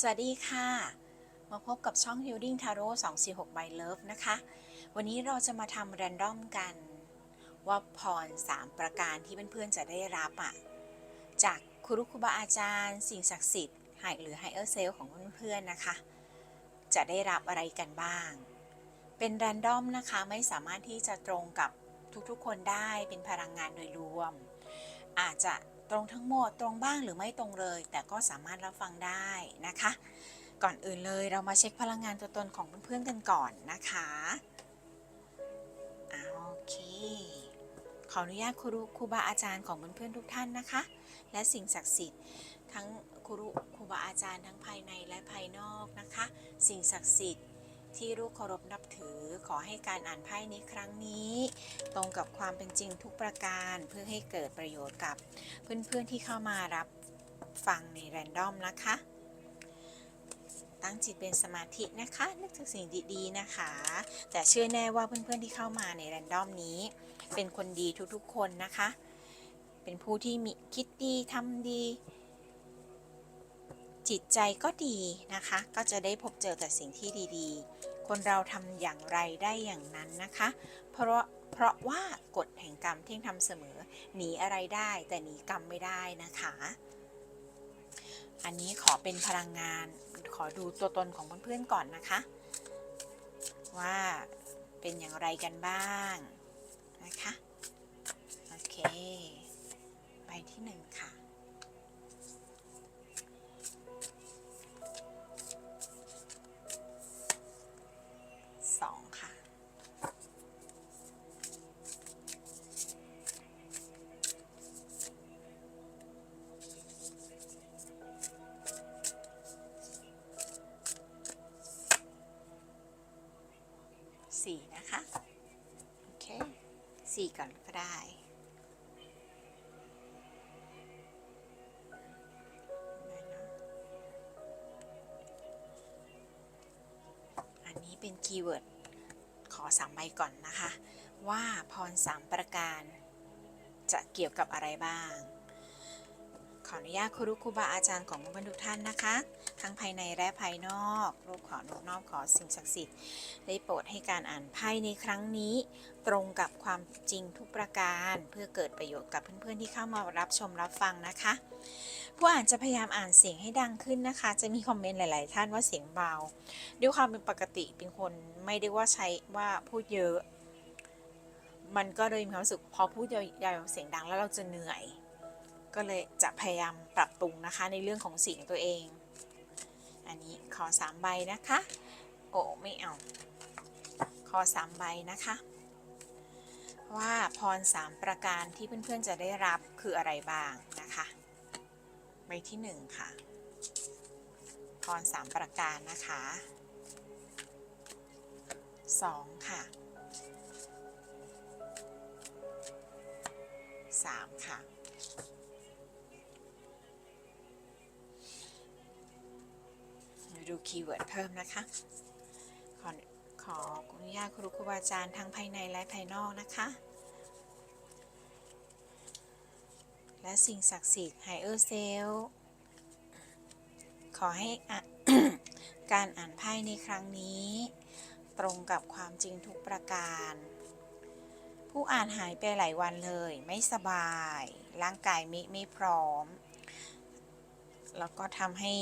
สวัสดีค่ะ มาพบกับช่อง Healing Tarot 246 by Love นะคะ วันนี้เราจะมาทำแรนดอมกัน ว่าพร 3 ประการที่เพื่อนๆจะได้รับอะจากครูครูบาอาจารย์ สิ่งศักดิ์สิทธิ์หหรือ Higher Self ของเพื่อนๆนะคะ จะได้รับอะไรกันบ้าง เป็นแรนดอมนะคะไม่สามารถที่จะตรงกับทุกๆคนได้เป็นพลังงานโดยรวม อาจจะ ตรงทั้งหมดตรงบ้างหรือไม่ตรงเลย แต่ก็สามารถรับฟังได้นะคะ ก่อนอื่นเลยเรามาเช็คพลังงานตัวตนของเพื่อนๆกันก่อนนะคะโอเคขออนุญาตครูครูบาอาจารย์ของเพื่อนๆทุกท่านนะคะ และสิ่งศักดิ์สิทธิ์ทั้งครูครูบาอาจารย์ทั้งภายในและภายนอกนะคะ สิ่งศักดิ์สิทธิ์ ที่ลูกเคารพนับถือ ขอให้การอ่านไพ่ในครั้งนี้ ตรงกับความเป็นจริงทุกประการเพื่อให้เกิดประโยชน์กับเพื่อนๆที่เข้ามารับฟังในแรนดอมนะคะ ตั้งจิตเป็นสมาธินะคะ นึกถึงสิ่งดีๆนะคะ แต่เชื่อแน่ว่าเพื่อนๆที่เข้ามาในแรนดอมนี้ เป็นคนดีทุกๆคนนะคะ เป็นผู้ที่มีคิดดีทำดี จิตใจก็ดีนะคะ ก็จะได้พบเจอแต่สิ่งที่ดีๆ คนเราทำอย่างไรได้อย่างนั้นนะคะ เพราะเพราะว่ากฎแห่งกรรมที่ทำเสมอหนีอะไรได้แต่หนีกรรมไม่ได้นะคะ อันนี้ขอเป็นพลังงานขอดูตัวตนของเพื่อนๆก่อนนะคะ ว่าเป็นอย่างไรกันบ้างนะคะ โอเคไปที่หนึ่งค่ะ คีย์เวิร์ดขอสามใบก่อนนะคะ ว่าพรสามประการจะเกี่ยวกับอะไรบ้าง ขออนุญาตครูครูบาอาจารย์ของเพื่อนๆทุกท่านนะคะ ทั้งภายในและภายนอกรูปขอนอบนอบขอสิ่งศักดิ์สิทธิ์ได้โปรดให้การอ่านไพ่ในครั้งนี้ ตรงกับความจริงทุกประการ เพื่อเกิดประโยชน์กับเพื่อนๆที่เข้ามารับชมรับฟังนะคะ ผู้อ่านจะพยายามอ่านเสียงให้ดังขึ้นนะคะ จะมีคอมเมนต์หลาย ๆ ท่านว่าเสียงเบา ด้วยความเป็นปกติเป็นคนไม่ได้ว่าใช้ว่าพูดเยอะ มันก็เลยมีความรู้สึกพอพูดยาวๆเสียงดังแล้วเราจะเหนื่อย ก็เลยจะพยายามปรับปรุงนะคะในเรื่องของเสียงตัวเอง อันนี้ขอสามใบนะคะ โอ้ไม่เอา ขอสามใบนะคะ ว่าพรสามประการที่เพื่อนๆจะได้รับคืออะไรบ้างนะคะ ใบที่หนึ่งค่ะ พรสามประการนะคะสองค่ะสามค่ะมาดูคีย์เวิร์ดเพิ่มนะคะ ขอขออนุญาตครูครูบาอาจารย์ทั้งภายในและภายนอกนะคะ และสิ่งศักดิ์สิทธิ์ไฮเออร์เซลขอให้อะการอ่านไพ่ในครั้งนี้ ตรงกับความจริงทุกประการ ผู้อ่านหายไปหลายวันเลย ไม่สบาย ร่างกายม่ไม่พร้อม แล้วก็ทำให้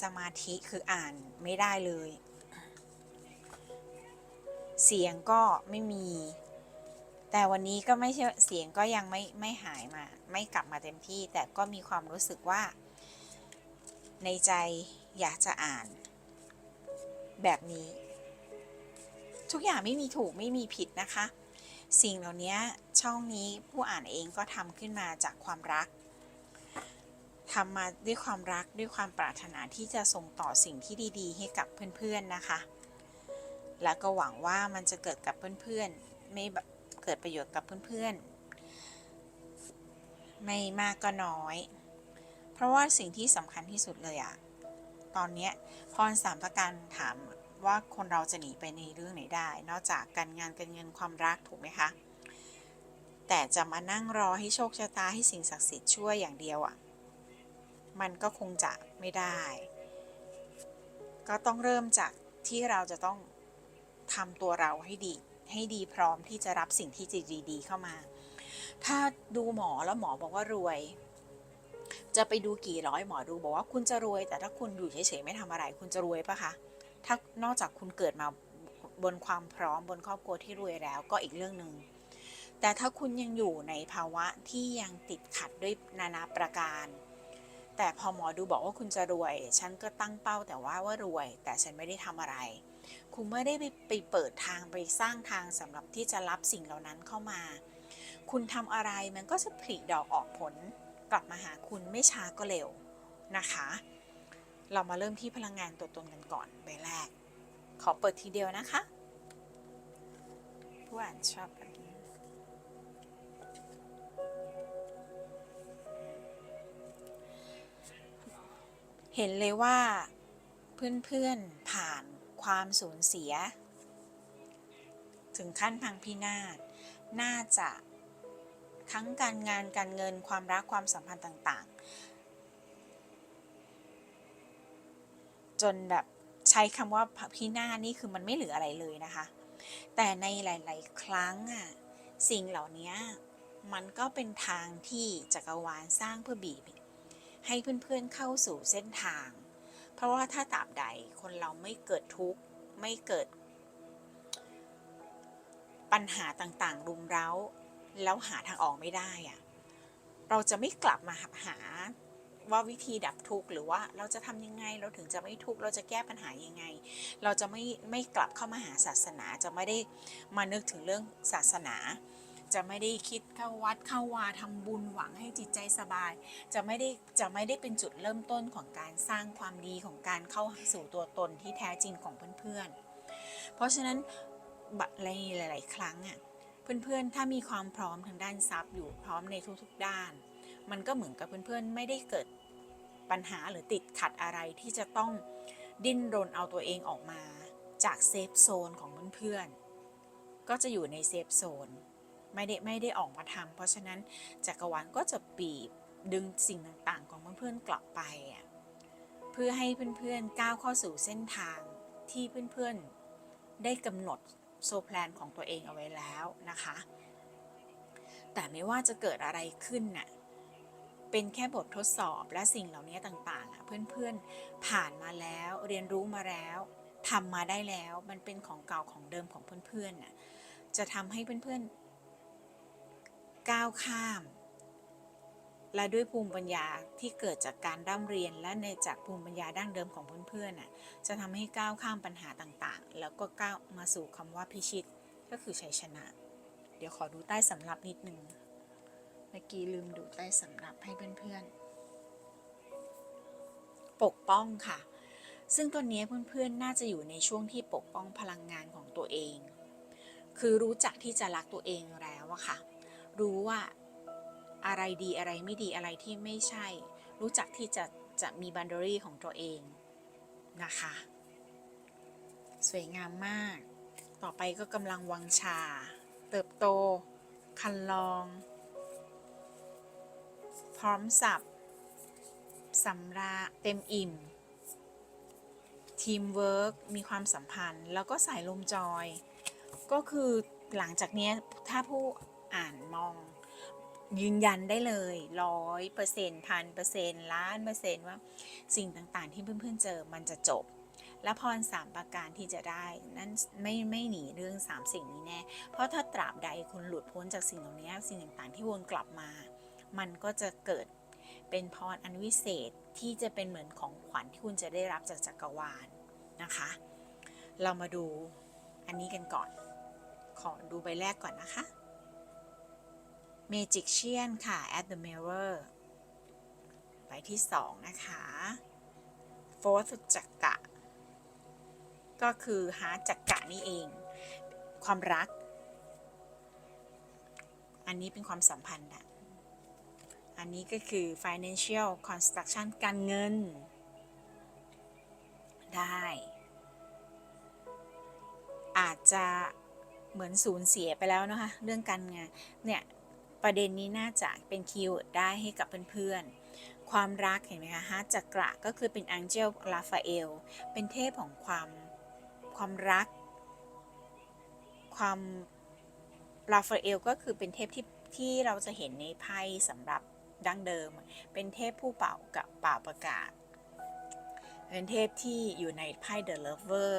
สมาธิคืออ่านไม่ได้เลย เสียงก็ไม่มี แต่วันนี้ก็ไม่ใช่เสียงก็ยังไม่ไม่หายมา ไม่กลับมาเต็มที่ แต่ก็มีความรู้สึกว่า ในใจอยากจะอ่าน แบบนี้ ทุกอย่างไม่มีถูกไม่มีผิดนะคะ สิ่งเหล่านี้ช่องนี้ผู้อ่านเองก็ทำขึ้นมาจากความรักทำมาด้วยความรักด้วยความปรารถนาที่จะส่งต่อสิ่งที่ดี ๆ ให้กับเพื่อนๆนะคะ แล้วก็หวังว่ามันจะเกิดกับเพื่อนๆไม่แบบ เกิดประโยชน์กับเพื่อนๆ ไม่มากก็น้อย เพราะว่าสิ่งที่สำคัญที่สุดเลยอะตอนเนี้ยพรสามประการถามว่าคนเราจะหนีไปในเรื่องไหนได้ นอกจากการงานการเงินความรักถูกไหมคะ แต่จะมานั่งรอให้โชคชะตาให้สิ่งศักดิ์สิทธิ์ช่วยอย่างเดียวอะมันก็คงจะไม่ได้ ก็ต้องเริ่มจากที่เราจะต้องทำตัวเราให้ดี ให้ดีพร้อมที่จะรับสิ่งที่จะดีๆเข้ามา ถ้าดูหมอแล้วหมอบอกว่ารวย จะไปดูกี่ร้อยหมอดูบอกว่าคุณจะรวย แต่ถ้าคุณอยู่เฉยๆไม่ทำอะไร คุณจะรวยปะคะถ้านอกจากคุณเกิดมาบนความพร้อมบนครอบครัวที่รวยแล้วก็อีกเรื่องหนึ่งแต่ถ้าคุณยังอยู่ในภาวะที่ยังติดขัดด้วยนานาประการ แต่พอหมอดูบอกว่าคุณจะรวย ฉันก็ตั้งเป้าแต่ว่าว่ารวย แต่ฉันไม่ได้ทำอะไร คุณไม่ได้ไปเปิดทางไปสร้างทางสำหรับที่จะรับสิ่งเหล่านั้นเข้ามา คุณทำอะไรมันก็จะผลิดอกออกผล กลับมาหาคุณไม่ช้าก็เร็วนะคะ เรามาเริ่มที่พลังงานตัวตนกันก่อนใบแรก ขอเปิดทีเดียวนะคะผู้อ่านชอบ เห็นเลยว่า เพื่อนๆผ่านความสูญเสีย ถึงขั้นพังพินาศน่าจะทั้งการงานการเงินความรักความสัมพันธ์ต่างๆ จนแบบใช้คำว่าพินาศนี่คือมันไม่เหลืออะไรเลยนะคะ แต่ในหลาย ๆ ครั้งอะสิ่งเหล่านี้มันก็เป็นทางที่จักรวาลสร้างเพื่อบีบ ให้เพื่อนๆเข้าสู่เส้นทาง เพราะว่าถ้าตราบใดคนเราไม่เกิดทุกข์ไม่เกิด ปัญหาต่างๆ รุมเร้า แล้วหาทางออกไม่ได้อะเราจะไม่กลับมาหาว่าวิธีดับทุกข์หรือว่าเราจะทำยังไงเราถึงจะไม่ทุกข์เราจะแก้ปัญหายังไง เราจะไม่ไม่กลับเข้ามาหาศาสนาจะไม่ได้มานึกถึงเรื่องศาสนา จะไม่ได้คิดเข้าวัดเข้าวาทำบุญหวังให้จิตใจสบาย จะไม่ได้จะไม่ได้เป็นจุดเริ่มต้นของการสร้างความดีของการเข้าสู่ตัวตนที่แท้จริงของเพื่อนๆ เพราะฉะนั้นในหลาย ๆ ครั้งอะเพื่อนๆ ถ้ามีความพร้อมทางด้านทรัพย์อยู่พร้อมในทุกๆด้าน มันก็เหมือนกับเพื่อนๆ ไม่ได้เกิดปัญหาหรือติดขัดอะไรที่จะต้องดิ้นรนเอาตัวเองออกมา จากเซฟโซนของเพื่อนๆ ก็จะอยู่ในเซฟโซน ไม่ได้ไม่ได้ออกมาทำเพราะฉะนั้นจักรวาลก็จะบีบดึงสิ่งต่างๆ ของเพื่อนๆกลับไปอะเพื่อให้เพื่อนๆก้าวเข้าสู่เส้นทางที่เพื่อนๆได้กำหนดโซแพลนของตัวเองเอาไว้แล้วนะคะ แต่ไม่ว่าจะเกิดอะไรขึ้นน่ะเป็นแค่บททดสอบและสิ่งเหล่านี้ต่างๆอะเพื่อนๆผ่านมาแล้วเรียนรู้มาแล้วทำมาได้แล้วมันเป็นของเก่าของเดิมของเพื่อนๆน่ะจะทำให้เพื่อนๆ ก้าวข้าม และด้วยภูมิปัญญาที่เกิดจากการร่ำเรียนและในจากภูมิปัญญาดั้งเดิมของเพื่อนๆน่ะจะทำให้ก้าวข้ามปัญหาต่างๆ แล้วก็ก้าวมาสู่คำว่าพิชิตก็คือชัยชนะ เดี๋ยวขอดูใต้สำรับนิดนึงเมื่อกี้ลืมดูใต้สำรับให้เพื่อนๆ ปกป้องค่ะ ซึ่งตอนนี้เพื่อนๆ น่าจะอยู่ในช่วงที่ปกป้องพลังงานของตัวเอง คือรู้จักที่จะรักตัวเองแล้วอะค่ะ รู้ว่าอะไรดีอะไรไม่ดีอะไรที่ไม่ใช่ รู้จักที่จะจะมีบันดารีของตัวเองนะคะ สวยงามมาก ต่อไปก็กำลังวังชา เติบโต คันลอง พร้อมสับสำราเต็มอิ่ม ทีมเวิร์กมีความสัมพันธ์ แล้วก็สายลมจอย ก็คือหลังจากนี้ถ้าผู้ อ่านมอง ยืนยันได้เลยร้อยเปอร์เซ็นต์พันเปอร์เซ็นต์ล้านเปอร์เซ็นต์ว่าสิ่งต่างๆ ที่เพื่อนๆเจอมันจะจบ และพรสามประการที่จะได้นั่นไม่ไม่หนีเรื่องสามสิ่งนี้แน่เพราะถ้าตราบใดคุณหลุดพ้นจากสิ่งเหล่านี้สิ่งต่างๆ ที่วนกลับมา มันก็จะเกิดเป็นพรอันวิเศษที่จะเป็นเหมือนของขวัญที่คุณจะได้รับจากจักรวาลนะคะ เรามาดูอันนี้กันก่อน ขอดูใบแรกก่อนนะคะ Magician ค่ะ at the mirror ใบที่สองนะคะ Fourth จักระก็คือหาจักระนี่เอง ความรัก อันนี้เป็นความสัมพันธ์อะอันนี้ก็คือ financial construction การเงิน ได้ อาจจะเหมือนสูญเสียไปแล้วนะคะ เรื่องการงานเนี่ย ประเด็นนี้น่าจะเป็นคีย์เวิร์ดได้ให้กับเพื่อนๆ ความรักเห็นไหมคะฮาจักระก็คือเป็น Angel ลาฟาเอล เป็นเทพของความความรัก ความลาฟาเอลก็คือเป็นเทพที่ที่เราจะเห็นในไพ่สำหรับดั้งเดิม เป็นเทพผู้เป่ากับเป่าประกาศ เป็นเทพที่อยู่ในไพ่ The Lover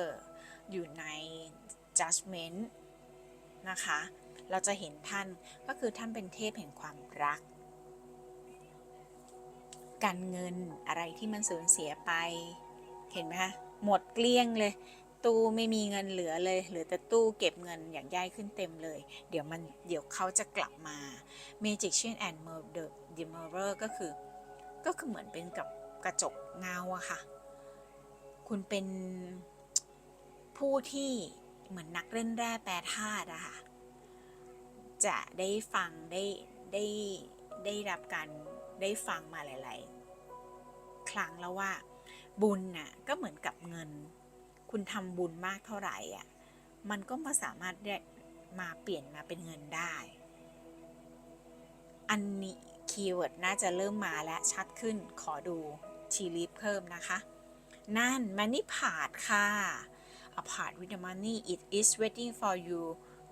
อยู่ใน Judgment นะคะ เราจะเห็นท่านก็คือท่านเป็นเทพแห่งความรัก การเงินอะไรที่มันสูญเสียไป เห็นไหมคะหมดเกลี้ยงเลย ตู้ไม่มีเงินเหลือเลยเหลือแต่ตู้เก็บเงินอย่างย่ายขึ้นเต็มเลย เดี๋ยวมันเดี๋ยวเขาจะกลับมา Magician and Murder the Mirror ก็คือ ก็คือเหมือนเป็นกับกระจกเงาอะค่ะ คุณเป็นผู้ที่เหมือนนักเล่นแร่แปรธาตุอะค่ะ จะได้ฟังได้ได้ได้รับการได้ฟังมาหลาย ๆ ครั้งแล้วว่า บุญน่ะก็เหมือนกับเงิน คุณทำบุญมากเท่าไหร่อะมันก็มาสามารถได้มาเปลี่ยนมาเป็นเงินได้ อันนี้คีย์เวิร์ดน่าจะเริ่มมาและชัดขึ้นขอดูทีลิปเพิ่มนะคะ นั่นมันนี่ผาดค่ะ a part with the money it is waiting for you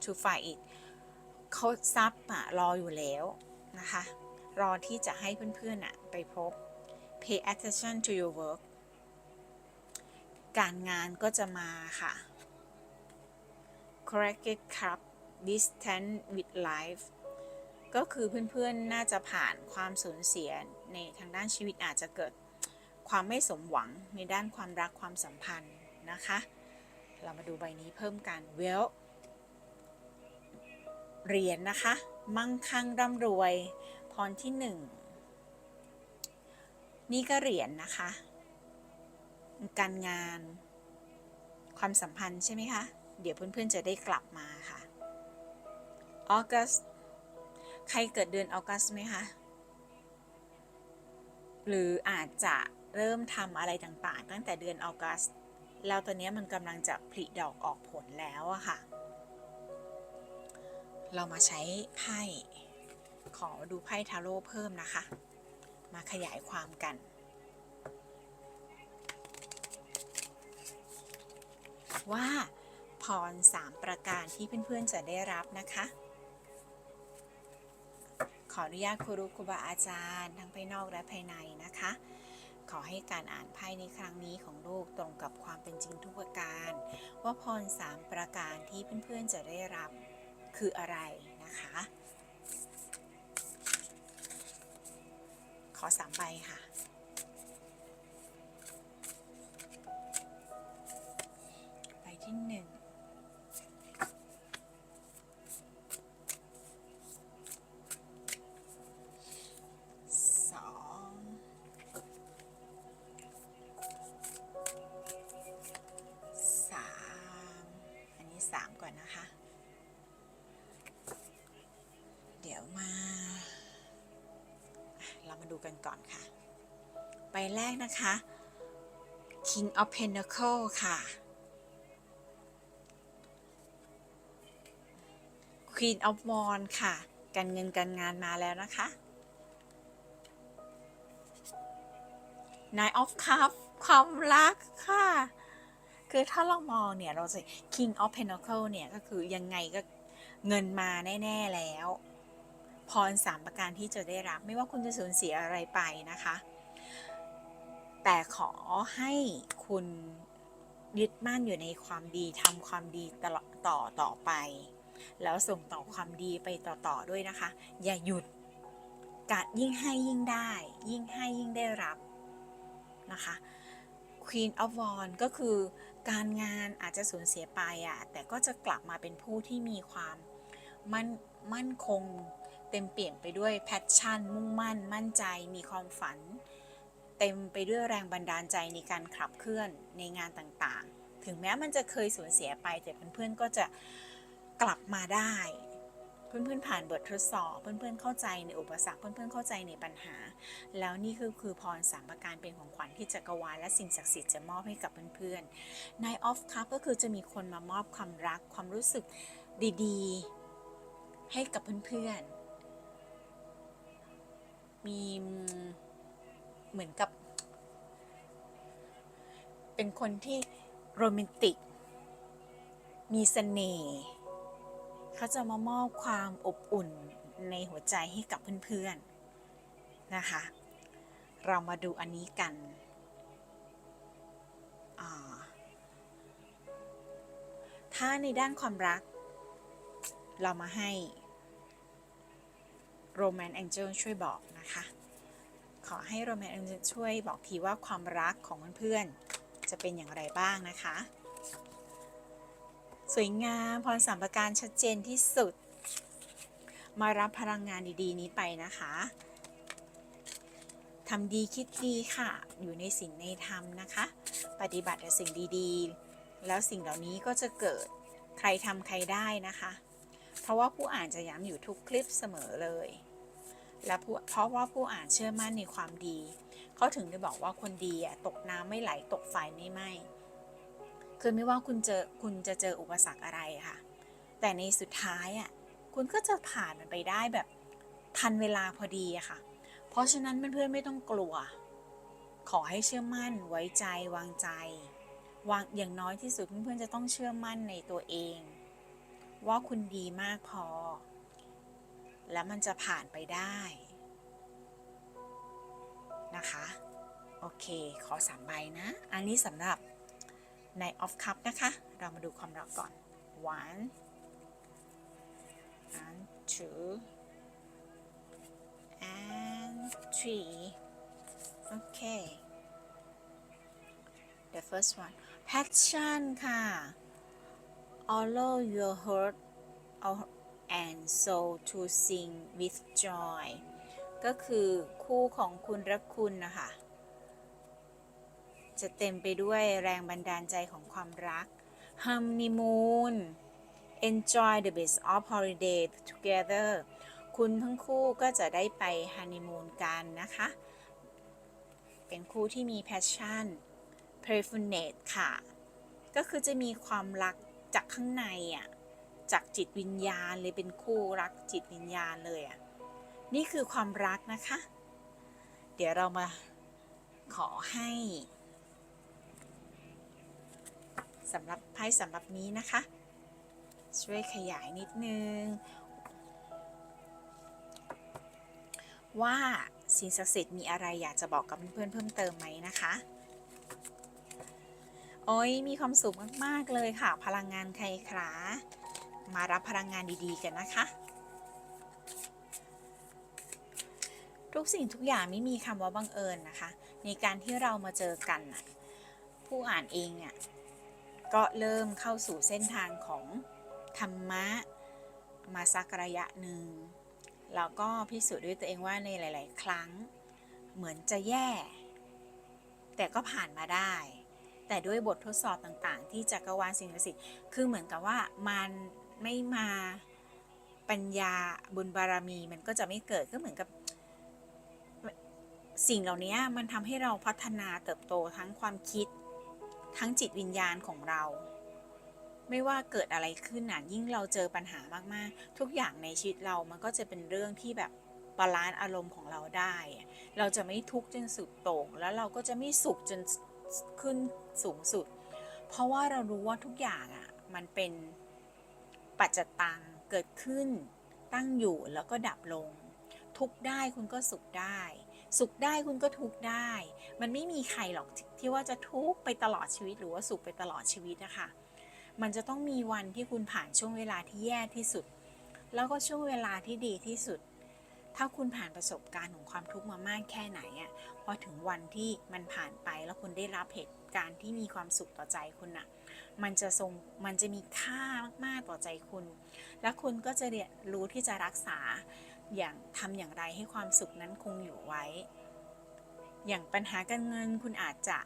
to find it เขาซับอะรออยู่แล้วนะคะ รอที่จะให้เพื่อนๆอะไปพบ pay attention to your work การงานก็จะมาค่ะ corrected ครับ distance with life ก็คือเพื่อนๆน่าจะผ่านความสูญเสียในทางด้านชีวิตอาจจะเกิดความไม่สมหวังในด้านความรักความสัมพันธ์นะคะ เรามาดูใบนี้เพิ่มกัน well เหรียญนะคะ มั่งคั่งร่ำรวย พรที่หนึ่งนี่ก็เหรียญนะคะ การงาน ความสัมพันธ์ใช่ไหมคะ เดี๋ยวเพื่อนๆจะได้กลับมาค่ะออกัสใครเกิดเดือนออกัสไหมคะหรืออาจจะเริ่มทำอะไรต่างๆ ตั้งแต่เดือนออกัสแล้วตอนนี้มันกำลังจะผลิดอกออกผลแล้วอะค่ะ เรามาใช้ไพ่ขอดูไพ่ทาโร่เพิ่มนะคะ มาขยายความกัน ว่าพรสามประการที่เพื่อนๆจะได้รับนะคะ ขออนุญาตครูครูบาอาจารย์ทั้งภายนอกและภายในนะคะ ขอให้การอ่านไพ่ในครั้งนี้ของลูกตรงกับความเป็นจริงทุกประการ ว่าพรสามประการที่เพื่อนๆจะได้รับ คืออะไรนะคะ ขอสามใบค่ะ กันก่อนค่ะ ใบแรกนะคะ King of Pentacle ค่ะ Queen of Wands ค่ะ การเงินการงานมาแล้วนะคะ Nine of Cups ความรักค่ะ คือถ้าเรามองเนี่ย เราจะ King of Pentacle เนี่ย ก็คือยังไงก็เงินมาแน่ ๆ แล้ว พรสามประการที่จะได้รับ ไม่ว่าคุณจะสูญเสียอะไรไปนะคะ แต่ขอให้คุณยึดมั่นอยู่ในความดีทำความดีตลอดต่อต่อไป แล้วส่งต่อความดีไปต่อๆด้วยนะคะ อย่าหยุดการยิ่งให้ยิ่งได้ ยิ่งให้ยิ่งได้รับนะคะ Queen of Wands ก็คือการงานอาจจะสูญเสียไปอะ่ะแต่ก็จะกลับมาเป็นผู้ที่มีความมั่นมั่นคง เต็มเปี่ยมไปด้วยแพชชั่น มุ่งมั่น มั่นใจ มีความฝัน เต็มไปด้วยแรงบันดาลใจในการขับเคลื่อนในงานต่างๆ ถึงแม้มันจะเคยสูญเสียไป แต่เพื่อนๆก็จะกลับมาได้ เพื่อนๆผ่านบททดสอบ เพื่อนๆเข้าใจในอุปสรรค เพื่อนๆเข้าใจในปัญหา แล้วนี่คือคือพรสามประการเป็นของขวัญที่จักรวาลและสิ่งศักดิ์สิทธิ์จะมอบให้กับเพื่อนๆ Nine of Cups ก็คือจะมีคนมามอบความรักความรู้สึกดีๆ ให้กับเพื่อนๆ มีเหมือนกับ เป็นคนที่โรแมนติก มีเสน่ห์เขาจะมามอบความอบอุ่นในหัวใจให้กับเพื่อนๆนะคะ เรามาดูอันนี้กันถ้าในด้านความรัก เรามาให้ โรแมน t องเจิลช่วยบอกนะคะ ขอให้โรแมน t องเจิลช่วยบอกทีว่าความรักของเพื่อนๆจะเป็นอย่างไรบ้างนะคะ สวยงามพรสามประการชัดเจนที่สุด มารับพลังงานดีๆ นี้ไปนะคะทำดีคิดดีค่ะ อยู่ในสิ่งในธรรมนะคะ ปฏิบัติแต่สิ่งดีๆ แล้วสิ่งเหล่านี้ก็จะเกิดใครทำใครได้นะคะ เพราะว่าผู้อ่านจะย้ำอยู่ทุกคลิปเสมอเลย และเพราะว่าผู้อ่านเชื่อมั่นในความดี เขาถึงได้บอกว่าคนดีอะตกน้ำไม่ไหลตกไฟไม่ไหม้คือไม่ว่าคุณเจอคุณจะเจออุปสรรคอะไรค่ะ แต่ในสุดท้ายอะคุณก็จะผ่านมันไปได้แบบทันเวลาพอดีอะค่ะ เพราะฉะนั้นเพื่อนๆไม่ต้องกลัว ขอให้เชื่อมั่นไว้ใจวางใจวางอย่างน้อยที่สุดเพื่อนๆจะต้องเชื่อมั่นในตัวเอง ว่าคุณดีมากพอ แล้วมันจะผ่านไปได้นะคะ โอเค ขอสามใบนะ อันนี้สำหรับใน off cup นะคะ เรามาดูความรักก่อน one and two and three okay the first one passion ค่ะ allow your heart and soul to sing with joy ก็คือคู่ของคุณและคุณนะคะ จะเต็มไปด้วยแรงบันดาลใจของความรัก honeymoon enjoy the best of holiday together คุณทั้งคู่ก็จะได้ไปฮันนีมูนกันนะคะ เป็นคู่ที่มี passion playfulness ค่ะ ก็คือจะมีความรักจากข้างในอะ จากจิตวิญญาณเลยเป็นคู่รักจิตวิญญาณเลยอะนี่คือความรักนะคะ เดี๋ยวเรามาขอให้สำหรับไพ่สำหรับนี้นะคะ ช่วยขยายนิดนึง ว่าสิ่งศักดิ์สิทธิ์มีอะไรอยากจะบอกกับเพื่อนเพิ่มเติมไหมนะคะ โอ้ยมีความสุขมาก ๆ เลยค่ะ พลังงานใครครา มารับพลังงานดีๆกันนะคะ ทุกสิ่งทุกอย่างไม่มีคำว่าบังเอิญนะคะ ในการที่เรามาเจอกันน่ะผู้อ่านเองเนี่ยก็เริ่มเข้าสู่เส้นทางของธรรมะมาสักระยะหนึ่งแล้วก็พิสูจน์ด้วยตัวเองว่าในหลาย ๆ ครั้ง เหมือนจะแย่ แต่ก็ผ่านมาได้ แต่ด้วยบททดสอบต่าง ๆ ที่จักรวาลสิ่งศักดิ์สิทธิ์คือเหมือนกับว่ามัน ไม่มาปัญญาบุญบารมีมันก็จะไม่เกิดก็เหมือนกับ สิ่งเหล่านี้มันทำให้เราพัฒนาเติบโตทั้งความคิด ทั้งจิตวิญญาณของเรา ไม่ว่าเกิดอะไรขึ้นน่ะยิ่งเราเจอปัญหามากๆ ทุกอย่างในชีวิตเรามันก็จะเป็นเรื่องที่แบบบาลานซ์อารมณ์ของเราได้ เราจะไม่ทุกข์จนสุดโต่งแล้วเราก็จะไม่สุขจนขึ้นสูงสุด เพราะว่าเรารู้ว่าทุกอย่างอะมันเป็น ปัจจตังเกิดขึ้น ตั้งอยู่แล้วก็ดับลง ทุกได้คุณก็สุขได้ สุขได้คุณก็ทุกได้ มันไม่มีใครหรอกที่ว่าจะทุกไปตลอดชีวิตหรือว่าสุขไปตลอดชีวิตนะคะมันจะต้องมีวันที่คุณผ่านช่วงเวลาที่แย่ที่สุด แล้วก็ช่วงเวลาที่ดีที่สุด ถ้าคุณผ่านประสบการณ์ของความทุกข์มามากแค่ไหนอะ่ะพอถึงวันที่มันผ่านไปแล้วคุณได้รับเหตุการณ์ที่มีความสุขต่อใจคุณอะ่ะ มันจะทรงมันจะมีค่ามากๆต่อใจคุณ และคุณก็จะเรียนรู้ที่จะรักษาอย่างทำอย่างไรให้ความสุขนั้นคงอยู่ไว้ อย่างปัญหาการเงินคุณอาจจะ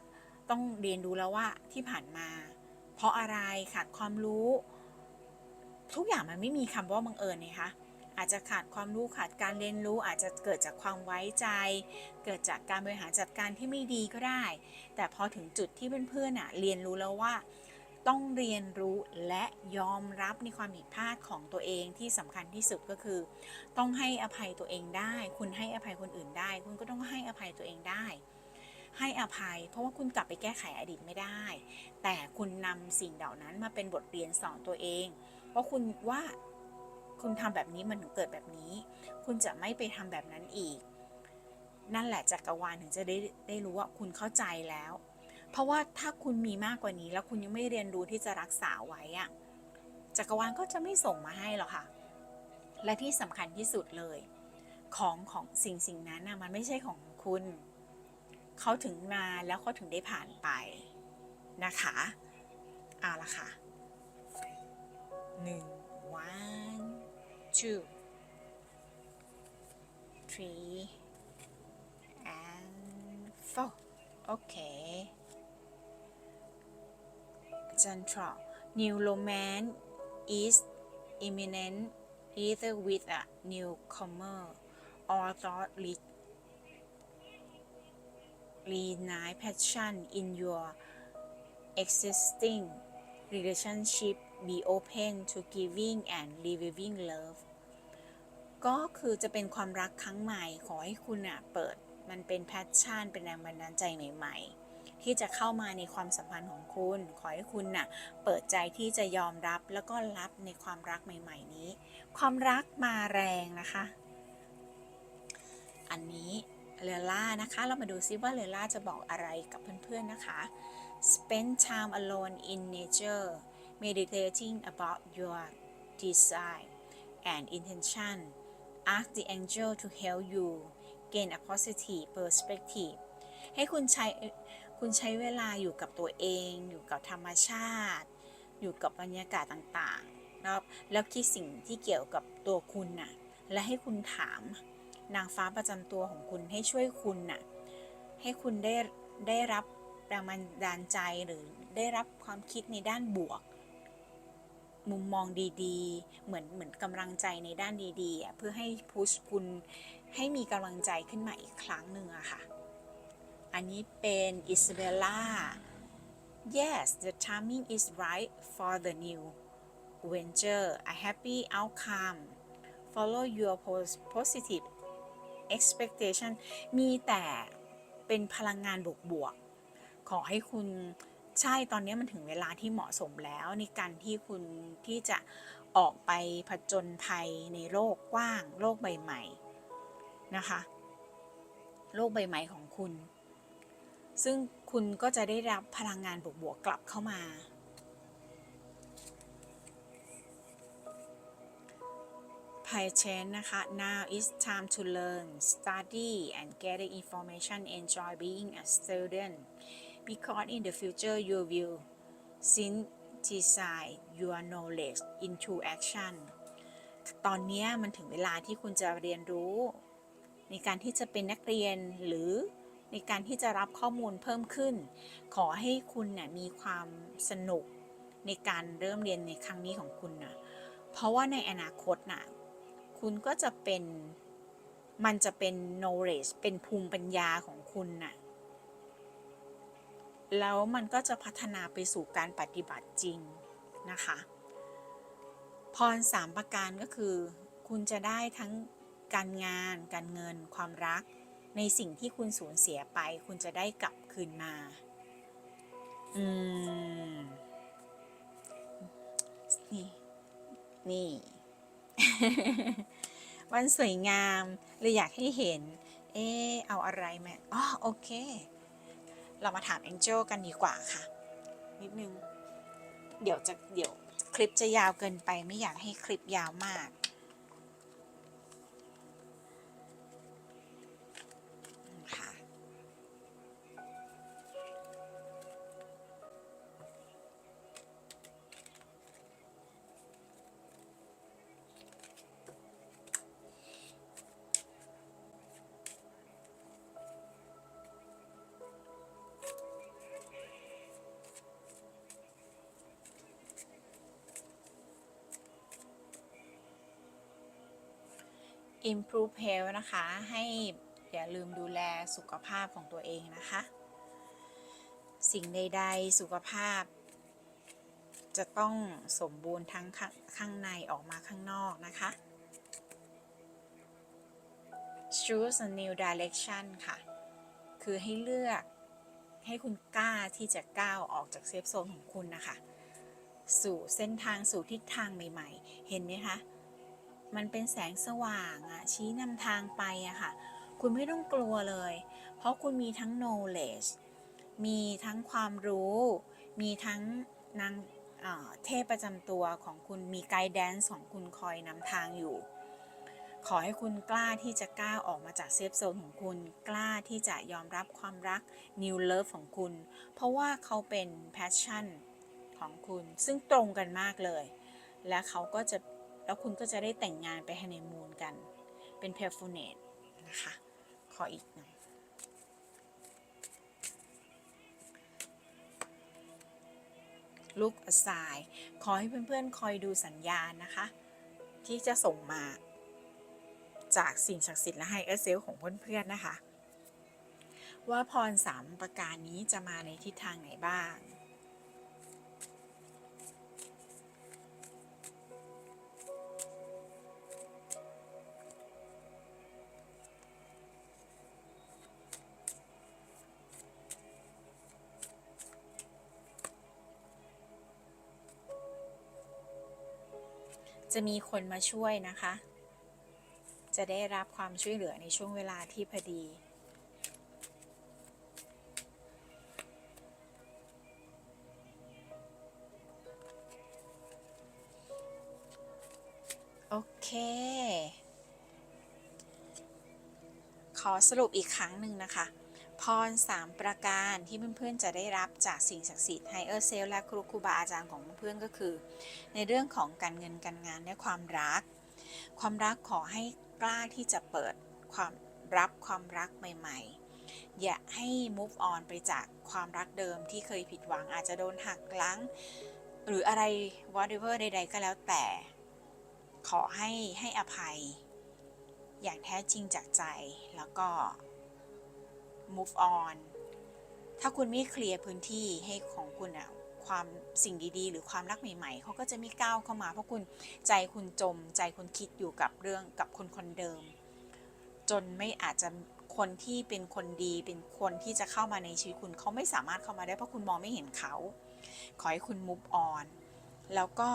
ต้องเรียนรู้แล้วว่าที่ผ่านมา เพราะอะไรขาดความรู้ ทุกอย่างมันไม่มีคำว่าบังเอิญนะคะอาจจะขาดความรู้ขาดการเรียนรู้อาจจะเกิดจากความไว้ใจ เกิดจากการบริหารจัดการที่ไม่ดีก็ได้ แต่พอถึงจุดที่เพื่อนๆเรียนรู้แล้วว่า ต้องเรียนรู้และยอมรับในความผิดพลาดของตัวเองที่สำคัญที่สุดก็คือ ต้องให้อภัยตัวเองได้ คุณให้อภัยคนอื่นได้ คุณก็ต้องให้อภัยตัวเองได้ ให้อภัย เพราะว่าคุณกลับไปแก้ไขอดีตไม่ได้ แต่คุณนำสิ่งเหล่านั้นมาเป็นบทเรียนสอนตัวเองว่าคุณว่าคุณทำแบบนี้มันถึงเกิดแบบนี้ คุณจะไม่ไปทำแบบนั้นอีก นั่นแหละจักรวาลถึงจะได้ได้รู้ว่าคุณเข้าใจแล้ว เพราะว่าถ้าคุณมีมากกว่านี้ แล้วคุณยังไม่เรียนรู้ที่จะรักษาไว้อะจักรวาลก็จะไม่ส่งมาให้หรอกค่ะ และที่สำคัญที่สุดเลย ของของสิ่งสิ่งนั้นนะมันไม่ใช่ของคุณ เขาถึงมาแล้วเขาถึงได้ผ่านไปนะคะเอาละค่ะหนึ่ง one two three and four okay Central New romance is imminent either with a newcomer or thought re reignite passion in your existing relationship be open to giving and receiving love ก็คือจะเป็นความรักครั้งใหม่ขอให้คุณอะเปิดมันเป็นแพชชั่นเป็นแรงบันดาลใจใหม่ๆ ที่จะเข้ามาในความสัมพันธ์ของคุณ ขอให้คุณน่ะเปิดใจที่จะยอมรับแล้วก็รับในความรักใหม่ ๆ นี้ ความรักมาแรงนะคะ อันนี้เลล่านะคะ เรามาดูซิว่าเลล่าจะบอกอะไรกับเพื่อนๆนะคะ spend time alone in nature meditating about your desire and intention ask the angel to help you gain a positive perspective ให้คุณใช้ คุณใช้เวลาอยู่กับตัวเอง อยู่กับธรรมชาติ อยู่กับบรรยากาศต่างๆแล้วแล้วคิดสิ่งที่เกี่ยวกับตัวคุณน่ะ และให้คุณถามนางฟ้าประจำตัวของคุณให้ช่วยคุณน่ะ ให้คุณได้ได้รับแรงบันดาลใจหรือได้รับความคิดในด้านบวก มุมมองดีๆ เหมือนเหมือนกำลังใจในด้านดีๆ เพื่อให้พุชคุณให้มีกำลังใจขึ้นมาอีกครั้งหนึ่งอะค่ะ อันนี้เป็นอิสเบลล่า yes the timing is right for the new venture a happy outcome follow your pos- positive expectation มีแต่เป็นพลังงานบวกๆ ขอให้คุณใช่ตอนนี้มันถึงเวลาที่เหมาะสมแล้วในการที่คุณที่จะออกไปผจญภัยในโลกกว้าง โลกใบใหม่นะคะ โลกใบใหม่ของคุณ ซึ่งคุณก็จะได้รับพลังงานบวกๆกลับเข้ามา p a t i e n นะคะ now is time to learn study and get information enjoy being a student because in the future you will synthesize your knowledge into action ตอนนี้มันถึงเวลาที่คุณจะเรียนรู้ ในการที่จะเป็นนักเรียนหรือ ในการที่จะรับข้อมูลเพิ่มขึ้น ขอให้คุณเนี่ยมีความสนุกในการเริ่มเรียนในครั้งนี้ของคุณนะเพราะว่าในอนาคตน่ะคุณก็จะเป็นมันจะเป็น knowledge เป็นภูมิปัญญาของคุณน่ะแล้วมันก็จะพัฒนาไปสู่การปฏิบัติจริงนะคะ พรสามประการก็คือ คุณจะได้ทั้งการงาน การเงิน ความรัก ในสิ่งที่คุณสูญเสียไป คุณจะได้กลับคืนมา อืม นี่ นี่ วันสวยงามเลยอยากให้เห็น เออเอาอะไรแม่อ๋อโอเค เรามาถาม Angel กันดีกว่าค่ะ นิดนึง เดี๋ยวจะเดี๋ยวคลิปจะยาวเกินไปไม่อยากให้คลิปยาวมาก improve health นะคะ ให้อย่าลืมดูแลสุขภาพของตัวเองนะคะ สิ่งใด ๆ สุขภาพ จะต้องสมบูรณ์ทั้งข้างในออกมาข้างนอกนะคะ choose a new direction ค่ะ คือให้เลือกให้คุณกล้าที่จะก้าวออกจากเซฟโซนของคุณนะคะ สู่เส้นทางสู่ทิศทางใหม่ ๆ เห็นไหมคะ มันเป็นแสงสว่างอะชี้นำทางไปอะค่ะ คุณไม่ต้องกลัวเลย เพราะคุณมีทั้ง knowledge มีทั้งความรู้ มีทั้งนางเทพประจำตัวของคุณมีไกด์แดนซ์ของคุณคอยนำทางอยู่ ขอให้คุณกล้าที่จะกล้าออกมาจากเซฟโซนของคุณ กล้าที่จะยอมรับความรัก new love ของคุณ เพราะว่าเขาเป็น passion ของคุณ ซึ่งตรงกันมากเลย และเขาก็จะ แล้วคุณก็จะได้แต่งงานไปฮันนีมูนกัน เป็นเพ r ร์ฟูเนตนะคะ ขออีกหน่อยลูก aside ขอให้เพื่อนๆ คอยดูสัญญาณนะคะ ที่จะส่งมา จากสิ่งศักดิ์สิทธิ์และไฮเออร์เซลของเพื่อนๆ นะคะ ว่าพรสามประการนี้จะมาในทิศทางไหนบ้าง จะมีคนมาช่วยนะคะ จะได้รับความช่วยเหลือในช่วงเวลาที่พอดี โอเค ขอสรุปอีกครั้งหนึ่งนะคะ พร 3 ประการที่เพื่อนๆจะได้รับจากสิ่งศักดิ์สิทธิ์ไฮเออร์เซลและครูครูบาอาจารย์ของเพื่อนๆก็คือ ในเรื่องของการเงินการงานและความรัก ความรักขอให้กล้าที่จะเปิดความรับความรักใหม่ ๆ อย่าให้ move on ไปจากความรักเดิมที่เคยผิดหวังอาจจะโดนหักล้างหรืออะไร whatever ใด ๆ ก็แล้วแต่ ขอให้ให้อภัย อย่างแท้จริงจากใจแล้วก็ move on ถ้าคุณไม่เคลียร์พื้นที่ให้ของคุณอะความสิ่งดีๆ หรือความรักใหม่ๆเขาก็จะไม่ก้าวเข้ามา เพราะคุณใจคุณจม ใจคุณคิดอยู่กับเรื่องกับคนคนเดิม จนไม่อาจจะคนที่เป็นคนดี เป็นคนที่จะเข้ามาในชีวิตคุณเขาไม่สามารถเข้ามาได้เพราะคุณมองไม่เห็นเขา ขอให้คุณ move on แล้วก็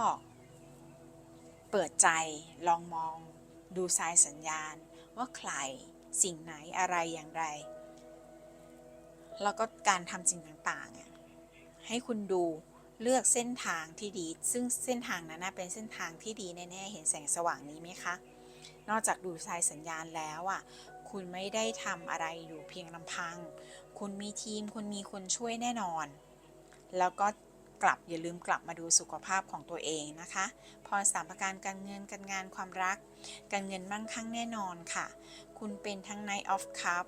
เปิดใจลองมองดูสายสัญญาณ ว่าใครสิ่งไหนอะไรอย่างไร แล้วก็การทำสิ่งต่างๆให้คุณดูเลือกเส้นทางที่ดี ซึ่งเส้นทางนั้นนะเป็นเส้นทางที่ดีแน่ๆเห็นแสงสว่างนี้ไหมคะ นอกจากดูสายสัญญาณแล้วอะคุณไม่ได้ทำอะไรอยู่เพียงลำพัง คุณมีทีม คุณมีคนช่วยแน่นอน แล้วก็กลับอย่าลืมกลับมาดูสุขภาพของตัวเองนะคะ พอสามประการการเงินการงานความรัก การเงินมั่งคั่งแน่นอนค่ะ คุณเป็นทั้ง Knight of Cup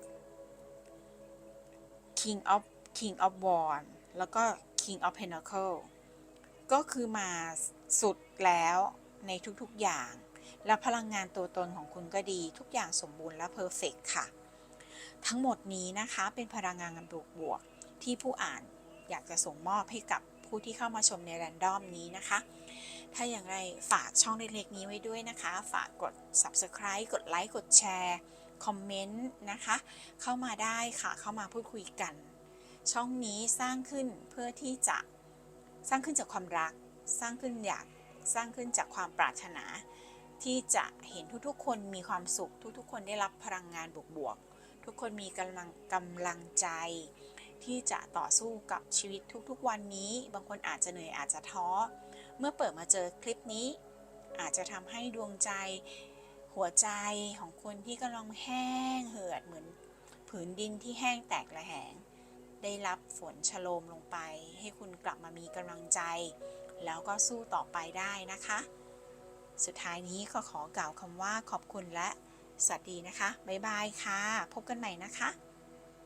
King of King of Wands แล้วก็ King of Pentacle ก็คือมาสุดแล้วในทุกๆอย่าง และพลังงานตัวตนของคุณก็ดีทุกอย่างสมบูรณ์และเพอร์เฟกค่ะ ทั้งหมดนี้นะคะเป็นพลังงานบวกๆที่ผู้อ่านอยากจะส่งมอบให้กับผู้ที่เข้ามาชมในแรนดอมนี้นะคะ ถ้าอย่างไรฝากช่องเล็กๆนี้ไว้ด้วยนะคะ ฝากกด subscribe กดไลค์กดแชร์ คอมเมนต์นะคะ เข้ามาได้ค่ะเข้ามาพูดคุยกัน ช่องนี้สร้างขึ้นเพื่อที่จะสร้างขึ้นจากความรัก สร้างขึ้นอยากสร้างขึ้นจากความปรารถนา ที่จะเห็นทุกๆ คนมีความสุข ทุกๆ คนได้รับพลังงานบวกๆทุกคนมีกำลังกำลังใจ ที่จะต่อสู้กับชีวิตทุกๆ วันนี้ บางคนอาจจะเหนื่อยอาจจะท้อ เมื่อเปิดมาเจอคลิปนี้ อาจจะทำให้ดวงใจ หัวใจของคุณที่กำลังแห้งเหือดเหมือนผืนดินที่แห้งแตกระแหง ได้รับฝนชโลมลงไป ให้คุณกลับมามีกำลังใจ แล้วก็สู้ต่อไปได้นะคะ สุดท้ายนี้ก็ขอกล่าวคำว่าขอบคุณและสวัสดีนะคะ บ๊ายบายค่ะ พบกันใหม่นะคะ